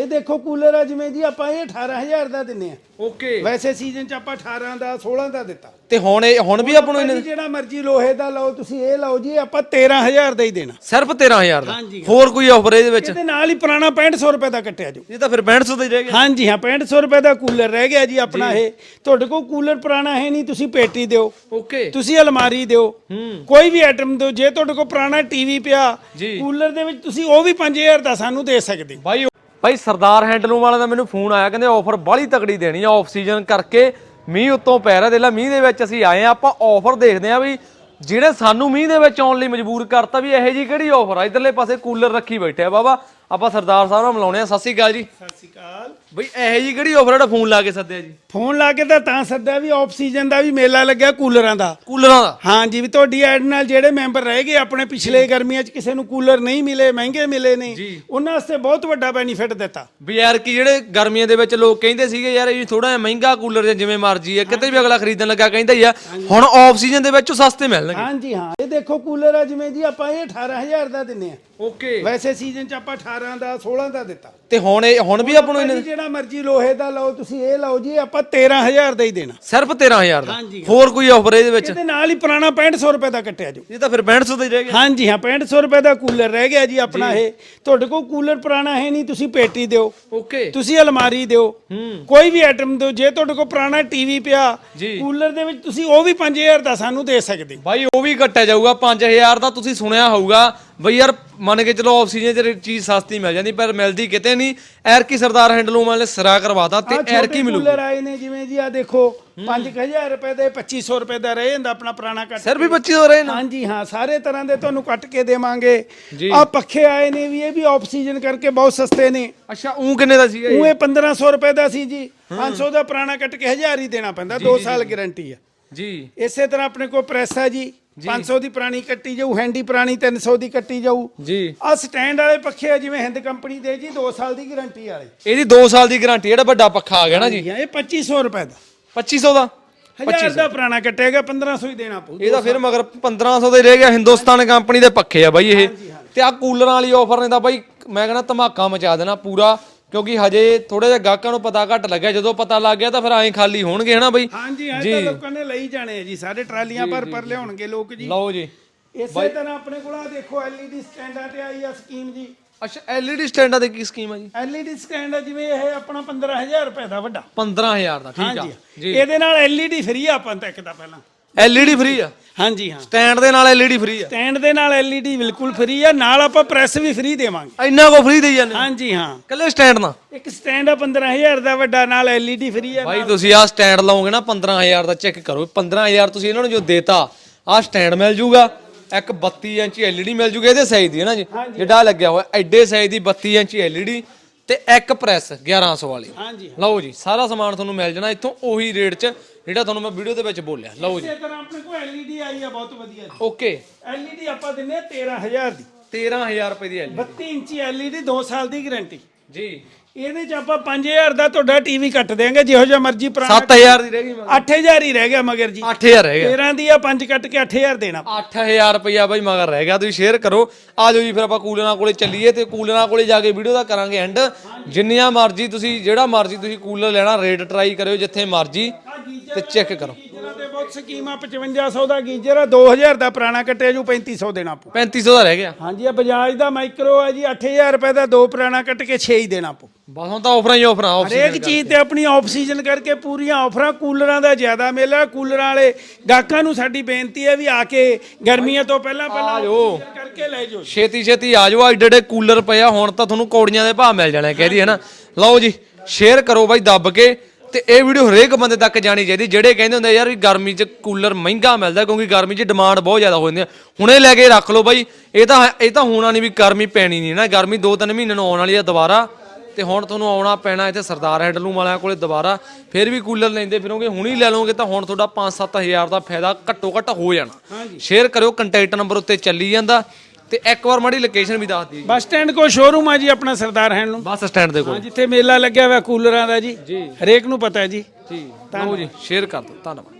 ਇਹ ਦੇਖੋ ਕੂਲਰ ਆ ਜਿਵੇਂ ਜੀ ਆਪਾਂ ਇਹ 18000 ਦਾ ਦਿੰਨੇ ਆ। ਓਕੇ। ਵੈਸੇ ਸੀਜ਼ਨ ਚ ਆਪਾਂ 18 ਦਾ 16 ਦਾ ਦਿੱਤਾ। ਤੇ ਹੁਣ ਇਹ ਹੁਣ ਵੀ ਆਪਾਂ ਨੂੰ ਭਾਜੀ ਇਹਨੇ- ਜਿਹੜਾ ਮਰਜ਼ੀ ਲੋਹੇ ਦਾ ਲਓ ਤੁਸੀਂ ਇਹ ਲਓ ਜੀ ਆਪਾਂ 13000 ਦਾ ਹੀ ਦੇਣਾ। ਸਿਰਫ 13000 ਦਾ? ਹਾਂਜੀ। ਹੋਰ ਕੋਈ ਆਫਰ ਇਹਦੇ ਵਿੱਚ? ਇਹਦੇ ਨਾਲ ਹੀ ਪੁਰਾਣਾ 6500 ਰੁਪਏ ਦਾ ਕੱਟਿਆ ਜੋ। ਇਹ ਤਾਂ ਫਿਰ 6500 ਦਾ ਹੀ ਰਹਿ ਗਿਆ। ਹਾਂਜੀ ਹਾਂ 6500 ਰੁਪਏ ਦਾ ਕੂਲਰ ਰਹਿ ਗਿਆ ਜੀ ਆਪਣਾ ਇਹ। ਤੁਹਾਡੇ ਕੋਲ ਕੂਲਰ ਪੁਰਾਣਾ ਹੈ ਨਹੀਂ ਤੁਸੀਂ ਪੇਟੀ ਦਿਓ। ਓਕੇ। ਤੁਸੀਂ ਅਲਮਾਰੀ ਦਿਓ। ਕੋਈ ਵੀ ਆਈਟਮ ਦਿਓ ਜੇ ਤੁਹਾਡੇ ਕੋਲ ਪੁਰਾਣਾ ਟੀਵੀ ਪਿਆ ਜੀ। ਕੂਲਰ ਦੇ ਵਿੱਚ ਤੁਸੀਂ ਉਹ ਵੀ 5000 ਦਾ ਸਾਨੂੰ ਦੇ ਸਕਦੇ ਹੋ। ਭਾਈ ਭਾਈ ਸਰਦਾਰ ਹੈਂਡਲੂਮ ਵਾਲਿਆਂ ਦਾ ਮੈਨੂੰ ਫੋਨ ਆਇਆ, ਕਹਿੰਦੇ ਆਫਰ ਬਾਹਲੀ ਤਕੜੀ ਦੇਣੀ ਆ ਆਫ ਸੀਜ਼ਨ ਕਰਕੇ ਮੀਂਹ ਉੱਤੋਂ ਪੈ ਰਿਹਾ ਦੇਖ ਮੀਂਹ ਦੇ ਵਿੱਚ ਅਸੀਂ ਆਏ ਆ ਆਪਾਂ ਆਫਰ ਦੇਖਦੇ ਆ ਵੀ ਜਿਹੜੇ ਸਾਨੂੰ ਮੀਂਹ ਦੇ ਵਿੱਚ ਆਉਣ ਲਈ ਮਜਬੂਰ ਕਰਤਾ ਵੀ ਇਹੋ ਜੀ ਕਿਹੜੀ ਆਫਰ ਆ? ਇਧਰਲੇ ਪਾਸੇ ਕੂਲਰ ਰੱਖੀ ਬੈਠੇ ਆ ਬਾਬਾ ਆਪਾਂ ਸਰਦਾਰ ਸਾਹਿਬ ਨਾਲ ਮਿਲਾਉਣੇ ਆ। ਸਤਿ ਸ਼੍ਰੀ ਅਕਾਲ ਜੀ। ਸਤਿ ਸ਼੍ਰੀ ਅਕਾਲ। ਬਈ ਇਹੋ ਜੀ ਕਿਹੜੀ ਆਫਰ ਆ ਜਿਹੜਾ ਫੋਨ ਲਾ ਕੇ ਸੱਦਿਆ ਜੀ? ਫੋਨ ਲਾ ਕੇ ਤਾਂ ਤਾਂ ਸੱਦਿਆ ਵੀ ਆਫ ਸੀਜ਼ਨ ਦਾ ਵੀ ਮੇਲਾ ਲੱਗਿਆ ਕੂਲਰਾਂ ਦਾ। ਕੂਲਰਾਂ ਦਾ? ਹਾਂਜੀ ਵੀ ਤੁਹਾਡੀ ਐਡ ਨਾਲ ਜਿਹੜੇ ਮੈਂਬਰ ਰਹਿ ਗਏ ਆਪਣੇ ਪਿਛਲੇ ਗਰਮੀਆਂ 'ਚ ਕਿਸੇ ਨੂੰ ਕੂਲਰ ਨਹੀਂ ਮਿਲੇ ਮਹਿੰਗੇ ਮਿਲੇ ਨੇ ਉਹਨਾਂ ਵਾਸਤੇ ਬਹੁਤ ਵੱਡਾ ਬੈਨੀਫਿਟ ਦਿੱਤਾ। ਵੀ ਯਾਰ ਕੀ ਜਿਹੜੇ ਗਰਮੀਆਂ ਦੇ ਵਿੱਚ ਲੋਕ ਕਹਿੰਦੇ ਸੀਗੇ ਯਾਰ ਇਹ ਥੋੜਾ ਜਿਹਾ ਮਹਿੰਗਾ ਕੂਲਰ ਜਾਂ ਜਿਵੇਂ ਮਰਜ਼ੀ ਆ ਕਿਤੇ ਵੀ ਅਗਲਾ ਖਰੀਦਣ ਲੱਗਾ ਕਹਿੰਦਾ ਹੀ ਆ। ਹੁਣ ਆਫ ਸੀਜ਼ਨ ਦੇ ਵਿੱਚ ਉਹ ਸਸਤੇ ਮਿਲਣਗੇ। ਹਾਂਜੀ ਹਾਂ ਇਹ ਦੇਖੋ ਕੂਲਰ ਆ ਜਿਵੇਂ ਜੀ ਆਪਾਂ ਇਹ 18000 ਦਾ ਦਿੰਨੇ ਆ ਓਕੇ। ਵੈਸੇ ਸੀਜ਼ਨ 'ਚ ਆਪਾਂ 18 ਦਾ 16 ਦਾ ਦਿੱਤਾ। ਤੇ ਹੁਣ ਇਹ ਹੁਣ ਵੀ ਆਪਾਂ ਨੂੰ ਇਹਨੇ- ਜਿਹੜਾ ਮਰਜ਼ੀ ਲੋਹੇ ਦਾ ਲਓ ਤੁਸੀਂ ਇਹ ਲਓ ਜੀ ਆਪਾਂ 13000 ਦਾ ਹੀ ਦੇਣਾ। ਸਿਰਫ 13000 ਦਾ? ਹਾਂਜੀ। ਹੋਰ ਕੋਈ ਆਫਰ ਇਹਦੇ ਵਿੱਚ? ਇਹਦੇ ਨਾਲ ਹੀ ਪੁਰਾਣਾ 6500 ਰੁਪਏ ਦਾ ਕੱਟਿਆ ਜੋ। ਇਹ ਤਾਂ ਫਿਰ 6500 ਦਾ ਹੀ ਰਹਿ ਗਿਆ। ਹਾਂਜੀ ਹਾਂ 6500 ਰੁਪਏ ਦਾ ਕੂਲਰ ਰਹਿ ਗਿਆ ਜੀ ਆਪਣਾ ਇਹ। ਤੁਹਾਡੇ ਕੋਲ ਕੂਲਰ ਪੁਰਾਣਾ ਹੈ ਨਹੀਂ ਤੁਸੀਂ ਪੇਟੀ ਦਿਓ। ਓਕੇ। ਤੁਸੀਂ ਅਲਮਾਰੀ ਦਿਓ। ਕੋਈ ਵੀ ਆਈਟਮ ਦਿਓ ਜੇ ਤੁਹਾਡੇ ਕੋਲ ਪੁਰਾਣਾ ਟੀਵੀ ਪਿਆ ਜੀ। ਕੂਲਰ ਦੇ ਵਿੱਚ ਤੁਸੀਂ ਉਹ ਵੀ 5000 ਦਾ ਸਾਨੂੰ ਦੇ ਸਕਦੇ ਹੋ। ਭਾਈ ਉਹ ਵੀ ਕੱਟਿਆ ਜਾਊਗਾ। 5000 ਦਾ ਤੁਸੀਂ ਸੁਣਿਆ ਹੋਊਗਾ। ਬਈ ਯਾਰ ਮੰਨ ਕੇ ਚਲੋ ਆਕਸੀਜਨ ਚ ਚੀਜ਼ ਸਸਤੀ ਮਿਲ ਜਾਂਦੀ ਪਰ ਮਿਲਦੀ ਕਿਤੇ ਨਹੀਂ। ਐਰ ਕੀ ਸਰਦਾਰ ਹੈਂਡਲੂਮ ਵਾਲੇ ਸਰਾ ਕਰਵਾਤਾ ਤੇ ਆਹ ਐਰ ਛੋਟੇ ਕੀ ਮਿਲੂ ਕੂਲਰ ਆਏ ਨੇ ਜਿਵੇਂ ਜੀ ਆ ਦੇਖੋ 5000 ਰੁਪਏ ਦੇ 2500 ਰੁਪਏ ਦਾ ਰਹਿ ਜਾਂਦਾ ਆਪਣਾ ਪੁਰਾਣਾ ਕੱਟ ਸਿਰ ਵੀ 2500 ਰਹੇ ਨਾ ਹਾਂਜੀ ਹਾਂ ਸਾਰੇ ਤਰ੍ਹਾਂ ਦੇ ਤੁਹਾਨੂੰ ਕੱਟ ਕੇ ਦੇਵਾਂਗੇ। ਜੀ। ਆ ਪੱਖੇ ਆਏ ਨੇ ਵੀ ਇਹ ਵੀ ਆਫ ਸੀਜ਼ਨ ਕਰਕੇ ਬਹੁਤ ਸਸਤੇ ਨੇ। ਅੱਛਾ ਉਹ ਕਿੰਨੇ ਦਾ ਸੀਗਾ ਉਹ ਇਹ 1500 ਰੁਪਏ ਦਾ ਸੀ ਜੀ। 500 ਦਾ ਪੁਰਾਣਾ ਕੱਟ ਕੇ 1000 ਹੀ ਦੇਣਾ ਪੈਂਦਾ 2 ਸਾਲ ਗਾਰੰਟੀ ਆ। ਜੀ। ਇਸੇ ਤਰ੍ਹਾਂ ਆਪਣੇ ਕੋਲ ਪ੍ਰੈਸ ਹੈ ਜੀ। 500 ਦੀ ਪੁਰਾਣੀ ਕੱਟੀ ਜਾਊ ਹੈਂਡੀ ਪੁਰਾਣੀ 300 ਦੀ ਕੱਟੀ ਜਾਊ। ਜੀ। ਆ ਸਟੈਂਡ ਵਾਲੇ ਪੱਖੇ ਆ ਜਿਵੇਂ ਹਿੰਦ ਕੰਪਨੀ ਦੇ ਜੀ 2 ਸਾਲ ਦੀ ਗਾਰੰਟੀ ਵਾਲੇ। ਇਹਦੀ 2 ਸਾਲ ਦੀ ਗਾਰੰਟੀ ਜਿਹੜਾ ਵੱਡਾ ਪੱਖਾ ਆ ਗਿਆ ਨਾ ਜੀ। ਇਹ 2500 ਰੁਪਏ ਦਾ। 2500 ਦਾ? 1000 ਦਾ ਪੁਰਾਣਾ ਕੱਟੇਗਾ 1500 ਹੀ ਦੇਣਾ ਪਊ। ਇਹਦਾ ਫਿਰ ਮਗਰ 1500 ਦੇ ਰਹਿ ਗਿਆ ਹਿੰਦੁਸਤਾਨ ਕੰਪਨੀ ਦੇ ਪੱਖੇ ਆ ਬਾਈ ਇਹ। ਤੇ ਆ ਕੂਲਰਾਂ ਵਾਲੀ ਆਫਰ ਨੇ ਤਾਂ ਬਾਈ ਮੈਂ ਕਹਿੰਦਾ ਧਮਾਕਾ ਮਚਾ ਦੇਣਾ ਪੂਰਾ। ਕਿਉਂਕਿ ਹਜੇ ਥੋੜਾ ਜਿਹਾ ਗਾਹਕਾਂ ਨੂੰ ਪਤਾ ਘੱਟ ਲੱਗਿਆ। ਜਦੋਂ ਪਤਾ ਲੱਗ ਗਿਆ ਤਾਂ ਫਿਰ ਐਂ ਖਾਲੀ ਹੋਣਗੇ ਹਨਾ ਬਾਈ? ਹਾਂਜੀ ਹਾਂ ਤਾਂ ਲੋਕਾਂ ਨੇ ਲਈ ਜਾਣੇ ਆ ਜੀ ਸਾਰੇ ਟਰਾਲੀਆਂ ਭਰ ਭਰ ਲਿਆਉਣਗੇ ਲੋਕ ਜੀ। ਲਓ ਜੀ। ਇਸੇ ਤਰ੍ਹਾਂ ਆਪਣੇ ਕੋਲ ਆ ਦੇਖੋ LED ਸਟੈਂਡਾਂ ਤੇ ਆਈ ਆ ਸਕੀਮ ਜੀ। ਅੱਛਾ LED ਸਟੈਂਡਾਂ ਦੀ ਕੀ ਸਕੀਮ ਆ ਜੀ? LED ਸਟੈਂਡ ਆ ਜਿਵੇਂ ਇਹ ਆਪਣਾ 15000 ਰੁਪਏ ਦਾ ਵੱਡਾ। 15000 ਦਾ ਠੀਕ ਆ। ਜੀ। ਇਹਦੇ ਨਾਲ LED ਫ੍ਰੀ ਆ ਆਪਾਂ ਨੂੰ ਤਾਂ ਇੱਕ ਦਾ ਪਹਿਲਾਂ। LED ਫ੍ਰੀ ਆ। ਹਾਂਜੀ ਹਾਂ। ਸਟੈਂਡ ਦੇ ਨਾਲ LED ਫ੍ਰੀ ਆ। ਸਟੈਂਡ ਦੇ ਨਾਲ LED ਬਿਲਕੁਲ ਫ੍ਰੀ ਆ ਨਾਲ ਆਪਾਂ ਪ੍ਰੈਸ ਵੀ ਫ੍ਰੀ ਦੇਵਾਂਗੇ। ਇੰਨਾ ਕੋ ਫ੍ਰੀ ਦੇਈ ਜਾਂਦੇ ਹਾਂਜੀ ਹਾਂ। ਕੱਲੇ ਸਟੈਂਡ ਨਾਲ? ਇੱਕ ਸਟੈਂਡ ਆ 15000 ਦਾ ਵੱਡਾ ਨਾਲ LED ਫ੍ਰੀ ਆ ਬਾਈ ਤੁਸੀਂ ਆਹ ਸਟੈਂਡ ਲਾਓਗੇ ਨਾ 15000 ਦਾ ਚੈੱਕ ਕਰੋ। 15000 ਤੁਸੀਂ ਇਹਨਾਂ ਨੂੰ ਜੋ ਦੇਤਾ ਆਹ ਸਟੈਂਡ ਮਿਲ ਜੂਗਾ। ਇੱਕ 32 ਇੰਚੀ LED ਮਿਲ ਜੂਗਾ ਇਹਦੇ ਸਾਈਜ਼ ਦੀ ਹੈ ਨਾ ਜੀ। ਜਿਹੜਾ ਲੱਗਿਆ ਹੋਇਆ ਐਡੇ ਸਾਈਜ਼ ਦੀ 32 ਇੰਚੀ LED ਤੇ ਇੱਕ ਪ੍ਰੈਸ 1100 ਵਾਲੀ। ਹਾਂਜੀ ਲਓ ਜੀ ਸਾਰਾ ਸਮਾਨ ਤੁਹਾਨੂੰ ਮਿਲ ਜਾਣਾ ਇੱਥੋਂ ਉਹੀ ਰੇਟ 'ਚ ਜਿਹੜਾ ਤੁਹਾਨੂੰ ਮੈਂ ਵੀਡੀਓ ਦੇ ਵਿੱਚ ਬੋਲਿਆ। ਲਓ ਜੀ। ਇਸੇ ਤਰ੍ਹਾਂ ਆਪਣੇ ਕੋਲ LED ਆਈ ਆ ਬਹੁਤ ਵਧੀਆ ਜੀ। ਓਕੇ LED ਆਪਾਂ ਦਿੰਨੇ ਆ 13000 ਦੀ। 13000 ਰੁਪਏ ਦੀ LED 32 ਇੰਚੀ LED 2 ਸਾਲ ਦੀ ਗਾਰੰਟੀ। ਜੀ। ਇਹਦੇ ਚ ਆਪਾਂ 5000 ਦਾ ਤੁਹਾਡਾ ਟੀਵੀ ਕੱਟ ਦੇਾਂਗੇ ਜਿਹੋ ਜਿਹਾ ਮਰਜ਼ੀ ਪੁਰਾਣਾ 7000 ਦੀ ਰਹਿ ਗਈ 8000 ਹੀ ਰਹਿ ਗਿਆ ਮਗਰ ਜੀ। 8000 ਰਹਿ ਗਿਆ। 13 ਦੀ ਆ 5 ਕੱਟ ਕੇ 8000 ਦੇਣਾ। 8000 ਰੁਪਇਆ ਬਾਈ ਮਗਰ ਰਹਿ ਗਿਆ ਤੁਸੀਂ ਸ਼ੇਅਰ ਕਰੋ। ਆ ਜਾਓ ਜੀ ਫਿਰ ਆਪਾਂ ਕੂਲਰਾਂ ਕੋਲੇ ਚੱਲੀਏ ਤੇ ਕੂਲਰਾਂ ਕੋਲੇ ਜਾ ਕੇ ਵੀਡੀਓ ਦਾ ਕਰਾਂਗੇ ਐਂਡ ਜਿੰਨੀਆਂ ਮਰਜ਼ੀ ਤੁਸੀਂ ਜਿਹੜਾ ਮਰਜ਼ੀ ਤੁਸੀਂ ਕੂਲਰ ਲੈਣਾ ਰੇਟ ਟਰਾਈ ਕਰਿਓ ਜਿੱਥੇ ਮਰਜ਼ੀ ਤੇ ਚੈੱਕ ਕਰੋ। ਸਕੀਮਾਂ 5500 ਦਾ ਗੀਜ਼ਰ ਆ 2000 ਦਾ ਪੁਰਾਣਾ ਕੱਟਿਆ ਜੂ 3500 ਦੇਣਾ ਪਊ। 3500 ਦਾ ਰਹਿ ਗਿਆ। ਹਾਂਜੀ ਆ ਬਜਾਜ ਦਾ ਮਾਈਕਰੋ ਆ ਜੀ 8000 ਰੁਪਏ ਦਾ ਦੋ ਪੁਰਾਣਾ ਕੱਟ ਕੇ 6 ਹੀ ਦੇਣਾ ਪਊ। ਬਸ ਹੁਣ ਤਾਂ ਆਫਰਾਂ ਹੀ ਆਫਰਾਂ ਆਫ ਹਰੇਕ ਚੀਜ਼ ਤੇ ਆਪਣੀ ਆਫ ਸੀਜ਼ਨ ਕਰਕੇ ਪੂਰੀਆਂ ਆਫਰਾਂ ਕੂਲਰਾਂ ਦਾ ਜ਼ਿਆਦਾ ਮੇਲਾ ਕੂਲਰਾਂ ਵਾਲੇ ਗਾਹਕਾਂ ਨੂੰ ਸਾਡੀ ਬੇਨਤੀ ਹੈ ਵੀ ਆ ਕੇ ਗਰਮੀਆਂ ਤੋਂ ਪਹਿਲਾਂ ਪਹਿਲਾਂ ਜਾਓ। off-season ਕਰਕੇ ਲੈ ਜਾਓ ਛੇਤੀ ਛੇਤੀ ਆ ਜਾਓ ਐਡੇ ਐਡੇ ਕੂਲਰ ਪਿਆ ਹੁਣ ਤਾਂ ਤੁਹਾਨੂੰ ਕੌੜੀਆਂ ਦੇ ਭਾਅ ਮਿਲ ਜਾਣੇ ਕਹਦੀ ਹੈ ਨਾ? ਲਓ ਜੀ ਸ਼ੇਅਰ ਕਰੋ ਬਾਈ ਦੱਬ ਕੇ। ਤੇ ਇਹ ਵੀਡੀਓ ਹਰੇਕ ਬੰਦੇ ਤੱਕ ਜਾਣੀ ਚਾਹੀਦੀ ਜਿਹੜੇ ਕਹਿੰਦੇ ਹੁੰਦੇ ਯਾਰ ਵੀ ਗਰਮੀ 'ਚ ਕੂਲਰ ਮਹਿੰਗਾ ਮਿਲਦਾ ਕਿਉਂਕਿ ਗਰਮੀ 'ਚ ਡਿਮਾਂਡ ਬਹੁਤ ਜ਼ਿਆਦਾ ਹੋ ਜਾਂਦੀ ਹੈ ਹੁਣੇ ਲੈ ਕੇ ਰੱਖ ਲਓ ਬਾਈ ਇਹ ਤਾਂ ਇਹ ਤਾਂ ਹੋਣਾ ਨਹੀਂ ਵੀ ਗਰਮੀ ਪੈਣੀ ਨਹੀਂ ਨਾ ਗਰਮੀ 2-3 ਮਹੀਨੇ ਨੂੰ ਆਉਣ ਵਾਲੀ ਆ ਦੁਬਾਰਾ। ਤੇ ਹੁਣ ਤੁਹਾਨੂੰ ਆਉਣਾ ਪੈਣਾ ਇੱਥੇ ਸਰਦਾਰ ਹੈਂਡਲੂਮ ਵਾਲਿਆਂ ਕੋਲੇ ਦੁਬਾਰਾ ਫਿਰ ਵੀ ਕੂਲਰ ਲੈਂਦੇ ਫਿਰੋਗੇ ਹੁਣੀ ਲੈ ਲਓਗੇ ਤਾਂ ਹੁਣ ਤੁਹਾਡਾ 5-7000 ਦਾ ਫਾਇਦਾ ਘੱਟੋ ਘੱਟ ਹੋ ਜਾਣਾ। ਸ਼ੇਅਰ ਕਰਿਓ ਕੰਟੈਕਟ ਨੰਬਰ ਉੱਤੇ ਚੱਲੀ ਜਾਂਦਾ। ਤੇ ਇੱਕ ਵਾਰ ਮਾੜੀ ਲੋਕੇਸ਼ਨ ਵੀ ਦੱਸ ਦਿਓ ਬੱਸ ਸਟੈਂਡ ਕੋਲ ਸ਼ੋਰੂਮ ਆ ਜੀ ਆਪਣਾ ਸਰਦਾਰ ਹੈਂਡ ਨੂੰ। ਬੱਸ ਸਟੈਂਡ ਦੇ ਕੋਲ। ਜਿੱਥੇ ਮੇਲਾ ਲੱਗਿਆ ਹੋਇਆ ਕੂਲਰਾਂ ਦਾ ਜੀ। ਹਰੇਕ ਨੂੰ ਪਤਾ ਹੈ ਜੀ। ਜੀ। ਲਓ ਜੀ ਸ਼ੇਅਰ ਕਰ ਦਿਓ। ਧੰਨਵਾਦ।